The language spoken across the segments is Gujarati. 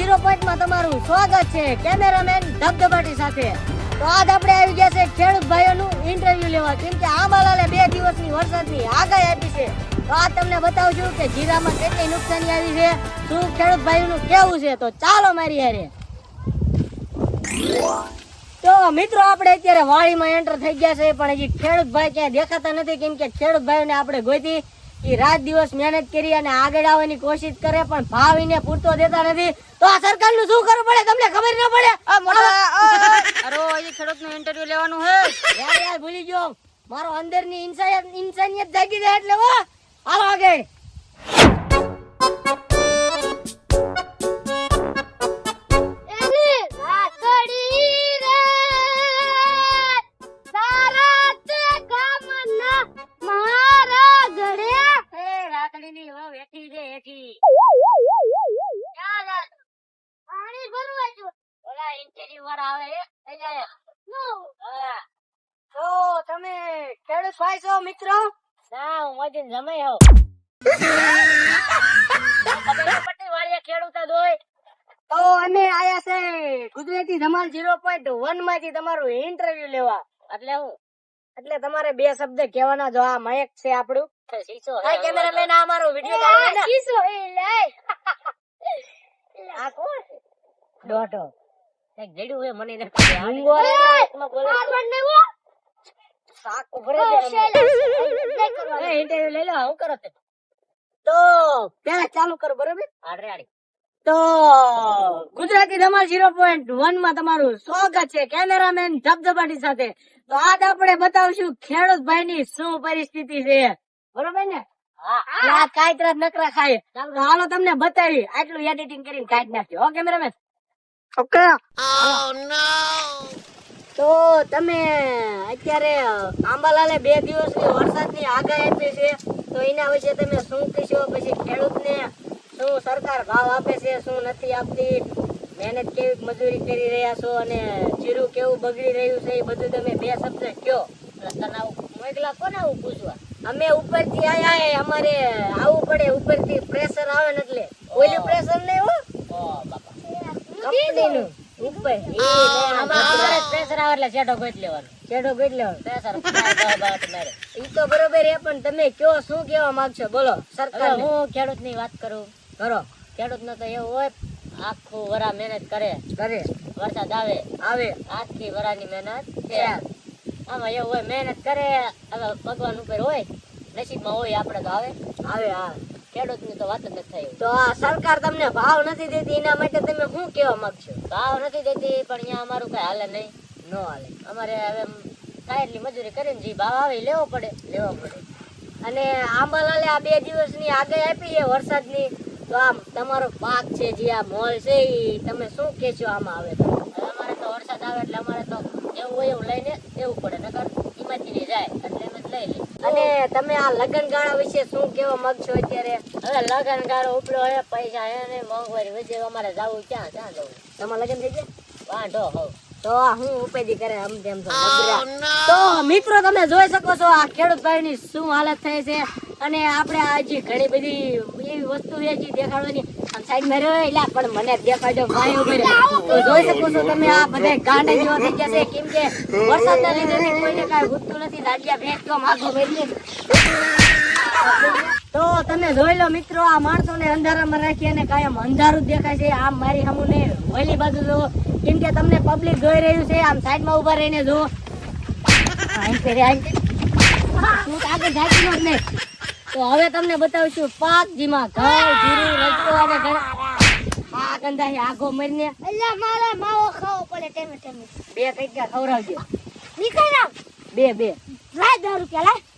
ઝીરો પોઈન્ટમાં તમારું સ્વાગત છે, કેમેરામેન ધબધબાટી સાથે. તો આજ આપણે આવી ગયા છે ખેડૂત ભાઈઓનું ઇન્ટરવ્યુ લેવા. કેમ કે આંબાલાલે બે દિવસની વરસાદની આગાહી આપી છે. તો આ તમને બતાવું છું કે જીરામાં કેટલી નુકસાની આવી છે, શું ખેડૂત ભાઈઓનું કેવું છે. તો ચાલો મારી હારે. તો મિત્રો, આપણે અત્યારે વાડીમાં એન્ટર થઈ ગયા છે, પણ હજી ખેડૂત ભાઈ ક્યાંય દેખાતા નથી. કેમ કે ખેડૂત ભાઈઓને આપણે ગોતી એ રાત દિવસ મહેનત કરી અને આગળ આવવાની કોશિશ કરે પણ ભાવ એને પૂરતો દેતા નથી. તો આ સરકારનું શું કરવું પડે? તમને ખબર ન પડે? અરે ખેડૂતનું ઇન્ટરવ્યુ લેવાનું હે. યાર યાર ભૂલી ગયો. મારો અંદરની ઇન્સાનિયત ઇન્સાનિયત જાગી જાય એટલે હો. હાલો આગળ. રાખડીની હો વેઠી છે હેઠી પાણી ભરવા જો. ઓલા ઇન્ટરવ્યુ વાળા આવે એ અહીંયા નું હા. તો તમે ખેડૂત ભાઈ છો મિત્રો? ના હું મજીન જમાઈ હોઉં. પટેલ વાળિયા ખેડૂત જ હોય. તો અમે આયા છે ગુજરાતી ધમાલ ઝીરો પોઈન્ટ વનમાંથી તમારું ઇન્ટરવ્યુ લેવા. એટલે હું એટલે તમારે બે શબ્દ કહેવાના જો આ મયક છે આપણું. હા કેમેરામેન આ મારો વિડિયો ચાલે ને શીશો એ લે આ કોણ ડોટો એક જડ્યું હોય મને ને મૂંગો રે હાથમાં બોલે આ બંને વો શાક ઉભરે કરવા એ ઇન્ટરવ્યુ લઈ લો હું કરો તે તો પેલા ચાલુ કરો બરોબર આડે તો ગુજરાતી ધમાલ વનમાં તમારું સ્વાગત છે કેમેરામેન ધબધબાટી સાથે તો આજ આપણે બતાવશું ખેડૂત ભાઈ ની શું પરિસ્થિતિ છે બરોબર ને? આ કાયતરા નકરા ખાય. તો હાલો તમને બતાવી. આટલું એડિટિંગ કરીને કાઢી નાખ્યું. હો કેમેરામેન ઓકે. તો તમે અત્યારે આંબાલાલે બે દિવસની વરસાદની આગાહી આપી છે. તો એના વિશે તમે શું કહેશો? પછી ખેડૂતને શું સરકાર ભાવ આપે છે શું નથી આપતી? મહેનત કેવી મજૂરી કરી રહ્યા છો અને જીરું કેવું બગડી રહ્યું છે એ બધું તમે બે શબ્દ કયો. તને આવું મોકલા કોને આવું પૂછવા? અમે ઉપરથી આયા હે અમારે આવવું પડે ઉપરથી પ્રેશર આવે ને એટલે. ઓઈલું પ્રેશર નહીં હો? કંપનીનું ઉપર. થી અમારે પ્રેશર આવે એટલે શેડો ગોઈ લેવાનો. શેડો ગોઈ લેવાનો. પ્રેશર ઈ તો બરોબર છે પણ તમે કયો શું કહેવા માંગશો? બોલો સરકાર હું ખેડૂતની વાત કરું. કરો. ખેડૂત નો તો એવું હોય આખું વરા મહેનત કરે. કરે. વરસાદ આવે. આવે. આખી વરાની મહેનત છે. આમાં એવું હોય મહેનત કરે હવે ભગવાન ઉપર હોય નસીબમાં હોય આપણે તો આવે. આવે હા ખેડૂતની તો વાત જ નથી થઈ. તો આ સરકાર તમને ભાવ નથી દેતી એના માટે તમે શું કહેવા માંગશો? ભાવ નથી દેતી પણ અહીંયા અમારું કઈ હાલે નહીં. ન હાલે. અમારે હવે એટલી મજૂરી કરીને જે ભાવ આવે લેવો પડે. લેવો પડે. અને આંબાલાલે આ બે દિવસની આગાહી આપી છે વરસાદની. તો આમ તમારો પાક છે જે આ મોલ છે એ તમે શું કહેશો આમાં આવે અમારે તો વરસાદ આવે એટલે અમારે તો એવું હોય એવું લઈને દેવું પડે. જાય એટલે અમે જ લઈ લઈએ અને તમે આ લગન ગાળા વિશે શું કહેવા માંગશો અત્યારે? હવે લગન ગાળો ઉપડો હે પૈસા હે ને મોંઘવારી વધે અમારે જવું ક્યાં ક્યાં જવું? તમારે લગન થઈ ગયા? વાંઢો હોવ તો આ હું ઉપેદી કરે આમ તેમ તો તો મિત્રો તમે જોઈ શકો છો આ ખેડૂત ભાઈ ની શું હાલત થઈ છે. અને આપણે આ હજી ઘણી બધી એવી વસ્તુ છે જે દેખાડવાની, આમ સાઈડમાં રહ્યો એટલે પણ મને દેખાડજો, ભાઈ ઊભી. તો જોઈ શકો છો તમે આ બધા ગાંડા જેવા થઈ ગયા છે. કેમ કે વરસાદના લીધે કોઈને કાંઈ ઉગતું નથી. લાડિયા ભેંસ માગો મેલી તો તમે જોઈ લો મિત્રો, આ માણસો ને અંધારામાં રાખી અને કાયમ અંધારું જ દેખાય છે. આમ મારી સામુ ને ઓલી બાજુ જુઓ. કેમ કે તમને પબ્લિક જોઈ રહ્યું છે. આમ સાઈડમાં ઊભા રહીને જુઓ. આગળ જાતી જ નહીં. તો હવે તમને બતાવું છું પાક જેમાં ઘઉં જીરું રજકો અને ઘણા આ ગંધા આખો મરીને એટલે મારે માવો ખાવો પડે ટેમે ટેમે. બે કંઈક ખવડાવજો. નીકળ બે બે. લાય દસ રૂપિયા લાય.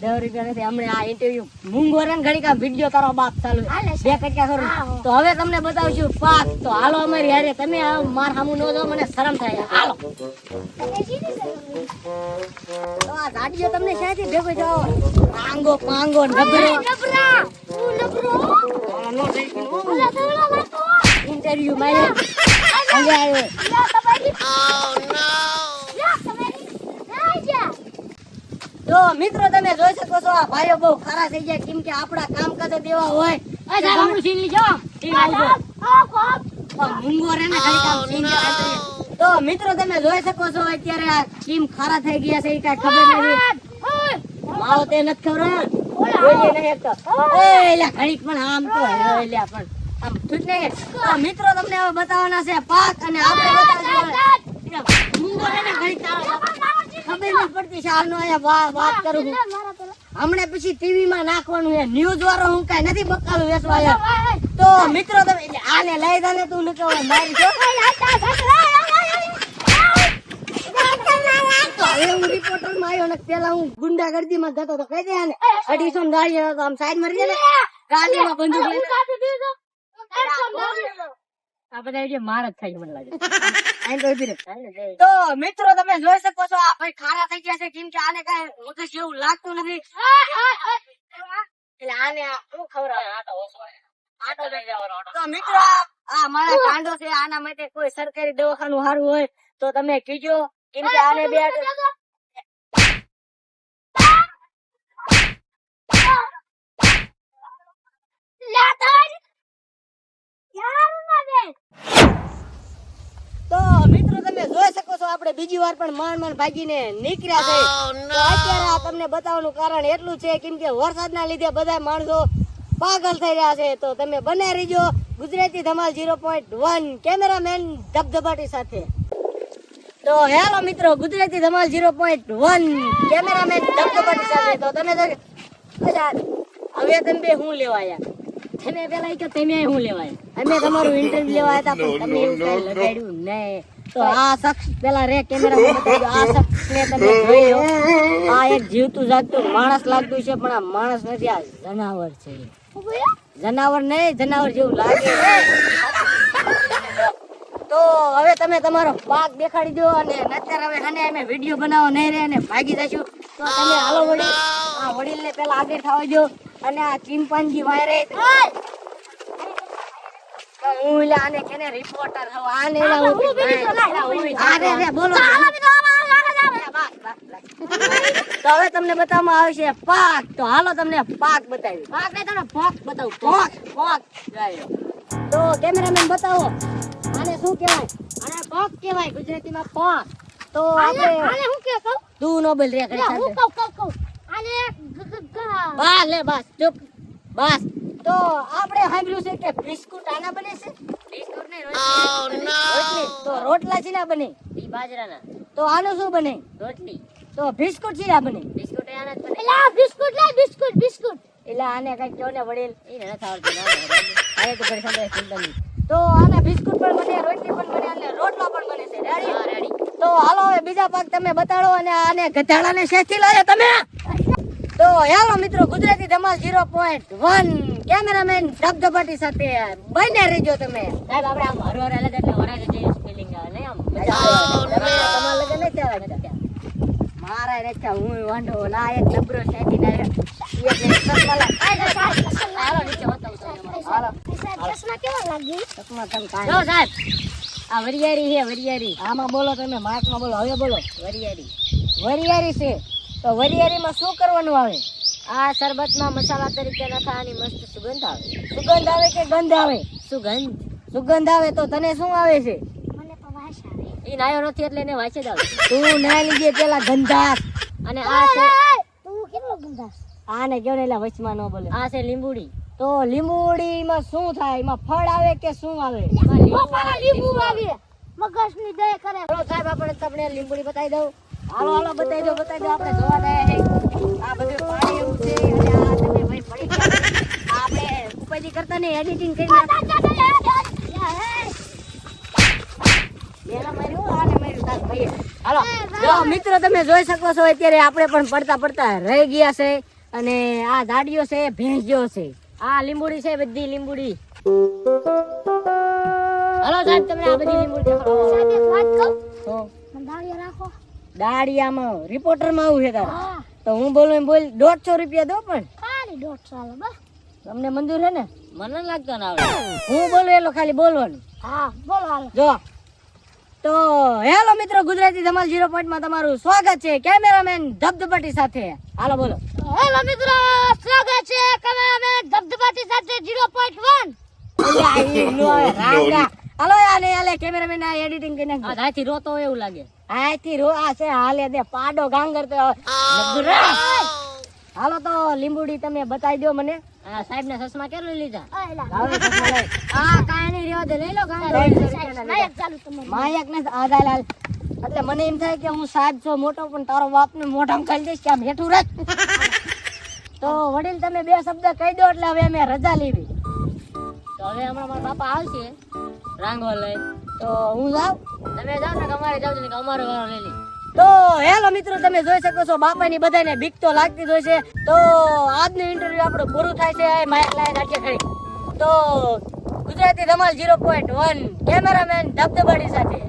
દસ રૂપિયા નથી. હમણાં આ ઇન્ટરવ્યુ મૂંગો રે ઘડી કા વીડિયો તારો બાપ ચાલુ. બે કટકા કરું. તો હવે તમને બતાવશું પાક તો હાલો અમારી હારે. તમે માર સામુ ન દો મને શરમ થાય. હાલો. તો આ ગાડીઓ તમને ક્યાંથી ભેગો જાઓ પાંગો પાંગો નબરો નબરો ઓલા સવડા વાતો ઇન્ટરવ્યુ મારે આજે આવ્યો લા તમારી ઓ નો લા તમારી ના જા તો મિત્રો તમે જોઈ શકો છો આ ભાઈઓ બહુ ખરા થઈ ગયા કેમ કે આપણા કામકાજ જ દેવા હોય. સીન લીજો મૂંગો રે ને સીન કરે તો મિત્રો તમે જોઈ શકો છો અત્યારે આ ટીમ ખારા થઈ ગયા છે એ કઈ ખબર નથી. માવો તે નથી ખબર બોલીએ નહીં એક તો. એલા ઘડીક પણ આમ તો એલા પણ આમ ઠીક નહીં મિત્રો તમને હવે બતાવવાના છે પાક અને આપણે બતાવશું મૂંગો રે ને ઘડીક તારો ખબર નથી પડતી છે આનો વા- વાત કરું છું હમણાં પછી ટીવી માં નાખવાનું છે. ન્યૂઝ વાળો હું કઈ નથી બકાલું વેચવા. તો મિત્રો તમે આને લઈ જાને તું નતો મારી જો. હવે હું રિપોર્ટરમાં આવ્યો ને પેલા હું ગુંડાગર્દી માં જતો તો કહી દે આને અઢીસો ને ગાડી આમ સાઈડ મરી જાય. ને બંદૂક લઈને આ બધા જે માર જ થાય છે મને લાગે આઈને તો ઊભી રહે. તો મિત્રો તમે જોઈ શકો છો આ ભાઈ ખારા થઈ ગયા છે. કેમ કે આને કઈ મગજ જેવું લાગતું નથી. એટલે આને આ શું ખવડાવે આટો ઓછો આટો લઈ જવાનો આટો. તો મિત્રો આ- આ મારા કાંડો છે. આના માટે કોઈ સરકારી દવાખાનું સારું હોય તો તમે કીજો. કેમ કે આને બે તો મિત્રો તમે જોઈ શકો છો આપણે બીજી વાર પણ માંડ માંડ ભાગીને નીકળ્યા છે. તો અત્યારે આ તમને બતાવવાનું કારણ એટલું છે કેમ કે વરસાદના લીધે બધા માણસો પાગલ થઈ રહ્યા છે. તો તમે બને રહીજો Gujarati Dhamal zero point one cameraman Dhabdhabati સાથે. તો હેલો મિત્રો Gujarati Dhamal zero point one cameraman Dhabdhabati સાથે. તો તમે હવે તમે બે હું લેવા આયા? તમે પેલા કે તમે હું લેવાય? અમે તમારું ઇન્ટરવ્યુ લેવા આવ્યા હતા પણ તમે એવું કઈ લગાડ્યું નહીં. તો આ શખ્સ પેલા રે કેમેરા આ શખ્સ ને તમે જોઈ લો આ એક જીવતું જાગતું માણસ લાગતું છે પણ આ માણસ નથી આ જનાવર છે. જનાવર નહીં જનાવર જેવું લાગે. તો હવે તમે તમારો પાક દેખાડી દો અને અત્યારે હવે હને અમે વીડિયો બનાવો નહીં રે અને ભાગી જશું. તો તમે હાલો વડીલ. આ વડીલ ને પેલા આગળ થવા દો અને આ ચિંપાંજી વાયરે હું એલા આને કેને રિપોર્ટર આને હું આને રે બોલો. તો હવે તમને બતાવવામાં આવશે પાક. તો હાલો તમને પાક બતાવી પાક ને તમને પાક બતાવું. પાક પાક તો કેમેરામેન બતાવો. આને શું કહેવાય? આને પાક કહેવાય ગુજરાતીમાં પાક. તો આપણે તું નો બોલ રે. લે બસ ચૂપ. બસ. તો આપણે સાંભળ્યું છે કે બિસ્કુટ આના બને છે? બિસ્કુટ નહીં રોટલી. તો રોટલા ચીના બને? ઈ બાજરાના. તો આનું શું બને? રોટલી. તો બિસ્કુટ ચીના બને? બિસ્કુટ આના જ બને. એટલે આને કઈ કયો ને વડીલ. એ નથી આવડતું ના આવે તો ઘરે સાંભળે ચિંતા તો આના બિસ્કુટ પણ બને રોટલી પણ બને અને રોટલો પણ બને છે. રેડી રેડી તો હાલો હવે બીજા પાક તમે બતાડો અને આને ગધાડાને શેથી લાવ્યા તમે? તો હેલો મિત્રો Gujarati Dhamal zero point one cameraman Dhabdhabati સાથે બને રહેજો તમે. સાહેબ આપણે આમ હરવાર હાલે એટલે વરાય જે ફિલિંગ આવે ને આમ મજા આવે. તમારા લગન નહીં ત્યાં મજા મારા રેચા હું વાંઢો ના એક ડબરો શેકી ના એક ચશ્મા લાગ હાલો નીચે બતાવું તમને. હાલો. ચશ્મા તમે કાંઈ જો સાહેબ આ વરિયારી છે વરિયારી આમાં બોલો તમે માર્કમાં બોલો હવે બોલો. વરિયારી વરિયારી છે. તો વરિયાળીમાં શું કરવાનું આવે? આ શરબતમાં મસાલા તરીકે નખાવાની મસ્ત સુગંધ આવે. સુગંધ આવે કે ગંધ આવે? સુગંધ. સુગંધ આવે તો તને શું આવે છે? એ નાયો નથી એટલે એને વાંચે જ આવે. તું ના લીધે પેલા ગંધાસ. અને આ છે તું આને કયો ને એટલે વચમાં ન બોલે. આ છે લીંબુડી. તો લીંબુડીમાં શું થાય? એમાં ફળ આવે કે શું આવે? મગજની દે કરે. સાહેબ આપણે તમને લીંબુડી બતાવી દઉં. હાલો હાલો બતાવી દો બતાવી દો આપણે જોવા ગયા છે આ બધું પાણી એવું છે અને આ તમે ભાઈ પડી આપણે ઉપાધિ કરતા ને એડિટિંગ ભાઈએ. હાલો જો મિત્રો તમે જોઈ શકો છો અત્યારે આપણે પણ પડતા પડતા રહી ગયા છે અને આ ઝાડીઓ છે ભેંસ્યો છે. આ લીંબુડી છે બધી લીંબુડી. હલો સાહેબ તમને આ બધી લીંબુડી દેખાડો. સાહેબ એક વાત કહું? રાખો. દાડિયામાં રિપોર્ટરમાં આવું છે તારે. તો હું બોલું એમ બોલ દોઢસો રૂપિયા દો પણ. ખાલી દોઢસો સાલ બસ. તમને મંજૂર છે ને? મને લાગતો ના આવડે હું બોલું એટલો ખાલી બોલવાનું. હા બોલો હાલો. જો. તો હેલો મિત્રો ગુજરાતી ધમાલ ઝીરો માં તમારું સ્વાગત છે કેમેરામેન ધબધબાટી સાથે. હાલો બોલો. હેલો મિત્રો સ્વાગત છે કેમેરામેન ધબધબાટી સાથે 0.1 અલ્યા, ઈ નો આવે, રાંગા હાલો હાલે કેમેરામેન આ એડિટિંગ કરીને હાથી રોતો હોય એવું લાગે. હાથી રો આ છે હાલે દે પાડો ગાંગર તો. હાલો તો લીંબુડી તમે બતાવી દો મને. સાહેબ ના ચશ્મા કેટલું લીધા. આ કાંઈ નહીં રહેવા દે લઈ લો માયક ને આધાલાલ એટલે મને એમ થાય કે હું સાહેબ છો મોટો પણ તારો બાપ ને મોઢામાં ખાઈ દઈશ કે આમ હેઠું રાખ. તો વડીલ તમે બે શબ્દ કહી દો એટલે હવે અમે રજા લેવી. તો હવે હમણાં મારા બાપા આવશે. રાંગવા લઈ તો હું જાઉં? તમે જાઓ ને કે અમારે જાવ ને અમારો વારો લઈ લે. તો હેલો મિત્રો તમે જોઈ શકો છો બાપાની બધાને બીક તો લાગતી જ હોય છે. તો આજનું ઇન્ટરવ્યુ આપણું પૂરું થાય છે માયક લાઈન નાખીએ ખરી તો ગુજરાતી ધમાલ ઝીરો પોઈન્ટ વન કેમેરામેન ધબધબાડી સાથે.